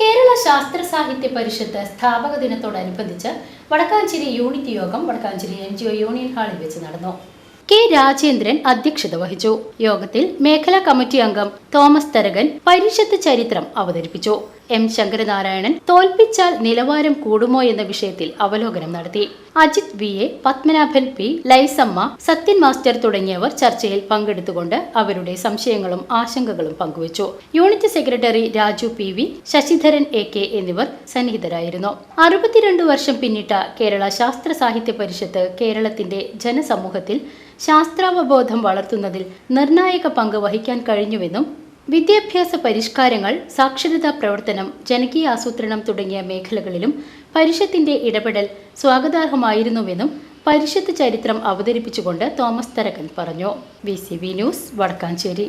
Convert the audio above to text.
Kerala Sasthra Sahithya Parishad സ്ഥാപക ദിനത്തോടനുബന്ധിച്ച് Vadakkanchery unit യോഗം Vadakkanchery N G O union ഹാളിൽ വെച്ച് നടന്നു. കെ രാജേന്ദ്രൻ അധ്യക്ഷത വഹിച്ചു. യോഗത്തിൽ മേഖലാ കമ്മിറ്റി അംഗം തോമസ് തരകൻ പരിഷത്ത് ചരിത്രം അവതരിപ്പിച്ചു. എം ശങ്കരനാരായണൻ തോൽപ്പിച്ചാൽ നിലവാരം കൂടുമോ എന്ന വിഷയത്തിൽ അവലോകനം നടത്തി. Ajith V A Padmanabhan P Lyzamma Sathyan master തുടങ്ങിയവർ ചർച്ചയിൽ പങ്കെടുത്തുകൊണ്ട് അവരുടെ സംശയങ്ങളും ആശങ്കകളും പങ്കുവച്ചു. Unit secretary Raju P V Sasidharan A K എന്നിവർ സന്നിഹിതരായിരുന്നു. അറുപത്തിരണ്ട് വർഷം പിന്നിട്ട കേരള ശാസ്ത്ര സാഹിത്യ പരിഷത്ത് കേരളത്തിന്റെ ജനസമൂഹത്തിൽ ശാസ്ത്രാവബോധം വളർത്തുന്നതിൽ നിർണായക പങ്ക് വഹിക്കാൻ കഴിഞ്ഞുവെന്നും വിദ്യാഭ്യാസ പരിഷ്കാരങ്ങൾ സാക്ഷരതാ പ്രവർത്തനം ജനകീയ ആസൂത്രണം തുടങ്ങിയ മേഖലകളിലും പരിഷത്തിന്റെ ഇടപെടൽ സ്വാഗതാർഹമായിരുന്നുവെന്നും പരിഷത്ത് ചരിത്രം അവതരിപ്പിച്ചുകൊണ്ട് തോമസ് തരകൻ പറഞ്ഞു. V news Vadakkanchery.